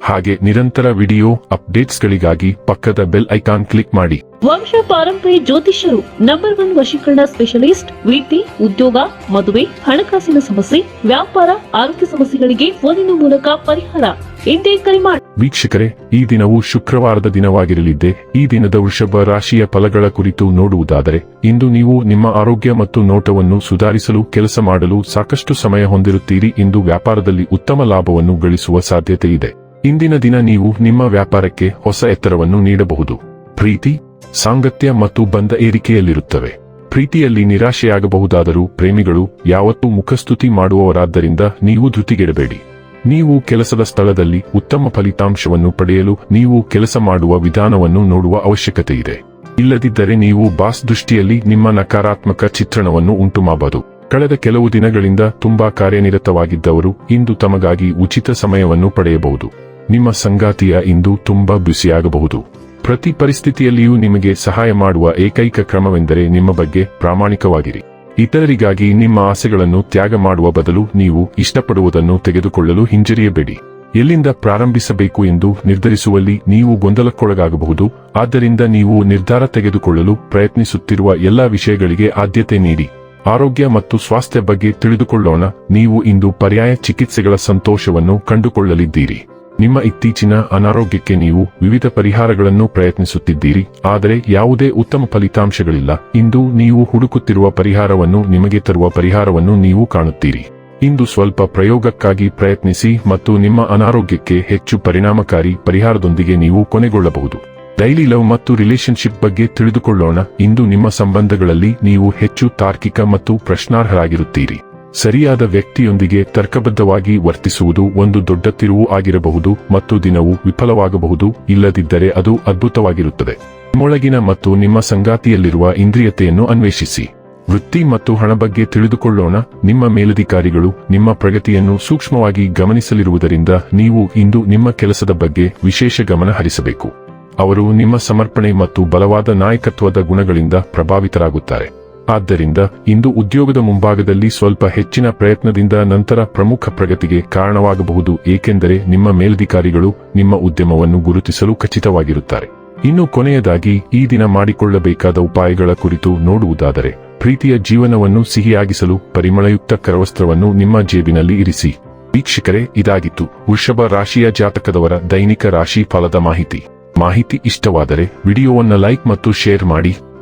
ಹಾಗೆ ನಿರಂತರ ವಿಡಿಯೋ ಅಪ್ಡೇಟ್ಸ್ಗಳಿಗಾಗಿ ಪಕ್ಕದ ಬೆಲ್ ಐಕಾನ್ ಕ್ಲಿಕ್ ಮಾಡಿ. ವಂಶ ಪಾರಂಪರಿ ಜ್ಯೋತಿಷ್ಯರು ನಂಬರ್ ಒನ್ ವಶೀಕರಣ ಸ್ಪೆಷಲಿಸ್ಟ್ ವೃತ್ತಿ ಉದ್ಯೋಗ ಮದುವೆ ಹಣಕಾಸಿನ ಸಮಸ್ಯೆ ವ್ಯಾಪಾರ ಆರೋಗ್ಯ ಸಮಸ್ಯೆಗಳಿಗೆ ಫೋನಿನ ಮೂಲಕ ಪರಿಹಾರ. ಇಂದೇ ಕರೆ ಮಾಡಿ ವೀಕ್ಷಕರೇ ಈ ದಿನವು ಶುಕ್ರವಾರದ ದಿನವಾಗಿರಲಿದ್ದೆ ಈ ದಿನದ ವೃಷಭ ರಾಶಿಯ ಫಲಗಳ ಕುರಿತು ನೋಡುವುದಾದರೆ ಇಂದು ನೀವು ನಿಮ್ಮ ಆರೋಗ್ಯ ಮತ್ತು ನೋಟವನ್ನು ಸುಧಾರಿಸಲು ಕೆಲಸ ಮಾಡಲು ಸಾಕಷ್ಟು ಸಮಯ ಹೊಂದಿರುತ್ತೀರಿ ಇಂದು ವ್ಯಾಪಾರದಲ್ಲಿ ಉತ್ತಮ ಲಾಭವನ್ನು ಗಳಿಸುವ ಸಾಧ್ಯತೆ ಇದೆ ಇಂದಿನ ದಿನ ನೀವು ನಿಮ್ಮ ವ್ಯಾಪಾರಕ್ಕೆ ಹೊಸ ಎತ್ತರವನ್ನು ನೀಡಬಹುದು. ಪ್ರೀತಿ, ಸಾಂಗತ್ಯ ಮತ್ತು ಬಂಧ ಏರಿಕೆಯಲ್ಲಿರುತ್ತವೆ. ಪ್ರೀತಿಯಲ್ಲಿ ನಿರಾಶೆಯಾಗಬಹುದಾದರೂ ಪ್ರೇಮಿಗಳು ಯಾವತ್ತೂ ಮುಖಸ್ತುತಿ ಮಾಡುವವರಾದ್ದರಿಂದ ನೀವು ಧೃತಿಗೆಡಬೇಡಿ. ನೀವು ಕೆಲಸದ ಸ್ಥಳದಲ್ಲಿ ಉತ್ತಮ ಫಲಿತಾಂಶವನ್ನು ಪಡೆಯಲು ನೀವು ಕೆಲಸ ಮಾಡುವ ವಿಧಾನವನ್ನು ನೋಡುವ ಅವಶ್ಯಕತೆ ಇದೆ ಇಲ್ಲದಿದ್ದರೆ ನೀವು ಬಾಸ್ ದೃಷ್ಟಿಯಲ್ಲಿ ನಿಮ್ಮ ನಕಾರಾತ್ಮಕ ಚಿತ್ರಣವನ್ನು ಉಂಟುಮಾಡಬಹುದು ಕಳೆದ ಕೆಲವು ದಿನಗಳಿಂದ ತುಂಬಾ ಕಾರ್ಯನಿರತವಾಗಿದ್ದವರು ಇಂದು ತಮಗಾಗಿ ಉಚಿತ ಸಮಯವನ್ನು ಪಡೆಯಬಹುದು. ನಿಮ್ಮ ಸಂಗಾತಿಯ ಇಂದು ತುಂಬಾ ಬಿಸಿಯಾಗಬಹುದು ಪ್ರತಿ ಪರಿಸ್ಥಿತಿಯಲ್ಲಿಯೂ ನಿಮಗೆ ಸಹಾಯ ಮಾಡುವ ಏಕೈಕ ಕ್ರಮವೆಂದರೆ ನಿಮ್ಮ ಬಗ್ಗೆ ಪ್ರಾಮಾಣಿಕವಾಗಿರಿ. ಇತರರಿಗಾಗಿ ನಿಮ್ಮ ಆಸೆಗಳನ್ನು ತ್ಯಾಗ ಮಾಡುವ ಬದಲು ನೀವು ಇಷ್ಟಪಡುವುದನ್ನು ತೆಗೆದುಕೊಳ್ಳಲು ಹಿಂಜರಿಯಬೇಡಿ. ಎಲ್ಲಿಂದ ಪ್ರಾರಂಭಿಸಬೇಕು ಎಂದು ನಿರ್ಧರಿಸುವಲ್ಲಿ ನೀವು ಗೊಂದಲಕ್ಕೊಳಗಾಗಬಹುದು. ಆದ್ದರಿಂದ ನೀವು ನಿರ್ಧಾರ ತೆಗೆದುಕೊಳ್ಳಲು ಪ್ರಯತ್ನಿಸುತ್ತಿರುವ ಎಲ್ಲಾ ವಿಷಯಗಳಿಗೆ ಆದ್ಯತೆ ನೀಡಿ. ಆರೋಗ್ಯ ಮತ್ತು ಸ್ವಾಸ್ಥ್ಯ ಬಗ್ಗೆ ತಿಳಿದುಕೊಳ್ಳೋಣ. ನೀವು ಇಂದು ಪರ್ಯಾಯ ಚಿಕಿತ್ಸೆಗಳ ಸಂತೋಷವನ್ನು ಕಂಡುಕೊಳ್ಳಲಿದ್ದೀರಿ. ನಿಮ್ಮ ಇತ್ತೀಚಿನ ಅನಾರೋಗ್ಯಕ್ಕೆ ನೀವು ವಿವಿಧ ಪರಿಹಾರಗಳನ್ನು ಪ್ರಯತ್ನಿಸುತ್ತಿದ್ದೀರಿ, ಆದರೆ ಯಾವುದೇ ಉತ್ತಮ ಫಲಿತಾಂಶಗಳಿಲ್ಲ. ಇಂದು ನೀವು ಹುಡುಕುತ್ತಿರುವ ಪರಿಹಾರವನ್ನು ನಿಮಗೆ ತರುವ ಪರಿಹಾರವನ್ನು ನೀವು ಕಾಣುತ್ತೀರಿ. ಇಂದು ಸ್ವಲ್ಪ ಪ್ರಯೋಗಕ್ಕಾಗಿ ಪ್ರಯತ್ನಿಸಿ ಮತ್ತು ನಿಮ್ಮ ಅನಾರೋಗ್ಯಕ್ಕೆ ಹೆಚ್ಚು ಪರಿಣಾಮಕಾರಿ ಪರಿಹಾರದೊಂದಿಗೆ ನೀವು ಕೊನೆಗೊಳ್ಳಬಹುದು. ಡೈಲಿ ಲವ್ ಮತ್ತು ರಿಲೇಶನ್ಶಿಪ್ ಬಗ್ಗೆ ತಿಳಿದುಕೊಳ್ಳೋಣ. ಇಂದು ನಿಮ್ಮ ಸಂಬಂಧಗಳಲ್ಲಿ ನೀವು ಹೆಚ್ಚು ತಾರ್ಕಿಕ ಮತ್ತು ಪ್ರಶ್ನಾರ್ಹರಾಗಿರುತ್ತೀರಿ. ಸರಿಯಾದ ವ್ಯಕ್ತಿಯೊಂದಿಗೆ ತರ್ಕಬದ್ಧವಾಗಿ ವರ್ತಿಸುವುದು ಒಂದು ದೊಡ್ಡ ತಿರುವು ಆಗಿರಬಹುದು ಮತ್ತು ದಿನವು ವಿಫಲವಾಗಬಹುದು, ಇಲ್ಲದಿದ್ದರೆ ಅದು ಅದ್ಭುತವಾಗಿರುತ್ತದೆ. ನಿಮ್ಮೊಳಗಿನ ಮತ್ತು ನಿಮ್ಮ ಸಂಗಾತಿಯಲ್ಲಿರುವ ಇಂದ್ರಿಯತೆಯನ್ನು ಅನ್ವೇಷಿಸಿ. ವೃತ್ತಿ ಮತ್ತು ಹಣ ಬಗ್ಗೆ ತಿಳಿದುಕೊಳ್ಳೋಣ. ನಿಮ್ಮ ಮೇಲಧಿಕಾರಿಗಳು ನಿಮ್ಮ ಪ್ರಗತಿಯನ್ನು ಸೂಕ್ಷ್ಮವಾಗಿ ಗಮನಿಸಲಿರುವುದರಿಂದ ನೀವು ಇಂದು ನಿಮ್ಮ ಕೆಲಸದ ಬಗ್ಗೆ ವಿಶೇಷ ಗಮನ ಹರಿಸಬೇಕು. ಅವರು ನಿಮ್ಮ ಸಮರ್ಪಣೆ ಮತ್ತು ಬಲವಾದ ನಾಯಕತ್ವದ ಗುಣಗಳಿಂದ ಪ್ರಭಾವಿತರಾಗುತ್ತಾರೆ. ಆದ್ದರಿಂದ ಇಂದು ಉದ್ಯೋಗದ ಮುಂಭಾಗದಲ್ಲಿ ಸ್ವಲ್ಪ ಹೆಚ್ಚಿನ ಪ್ರಯತ್ನದಿಂದ ನಂತರ ಪ್ರಮುಖ ಪ್ರಗತಿಗೆ ಕಾರಣವಾಗಬಹುದು, ಏಕೆಂದರೆ ನಿಮ್ಮ ಮೇಲಧಿಕಾರಿಗಳು ನಿಮ್ಮ ಉದ್ಯಮವನ್ನು ಗುರುತಿಸಲು ಖಚಿತವಾಗಿರುತ್ತಾರೆ. ಇನ್ನು ಕೊನೆಯದಾಗಿ, ಈ ದಿನ ಮಾಡಿಕೊಳ್ಳಬೇಕಾದ ಉಪಾಯಗಳ ಕುರಿತು ನೋಡುವುದಾದರೆ, ಪ್ರೀತಿಯ ಜೀವನವನ್ನು ಸಿಹಿಯಾಗಿಸಲು ಪರಿಮಳಯುಕ್ತ ಕರವಸ್ತ್ರವನ್ನು ನಿಮ್ಮ ಜೇಬಿನಲ್ಲಿ ಇರಿಸಿ. ವೀಕ್ಷಕರೇ, ಇದಾಗಿತ್ತು ವೃಷಭ ರಾಶಿಯ ಜಾತಕದವರ ದೈನಿಕ ರಾಶಿ ಫಲದ ಮಾಹಿತಿ. ಮಾಹಿತಿ ಇಷ್ಟವಾದರೆ ವಿಡಿಯೋವನ್ನು ಲೈಕ್ ಮತ್ತು ಶೇರ್ ಮಾಡಿ.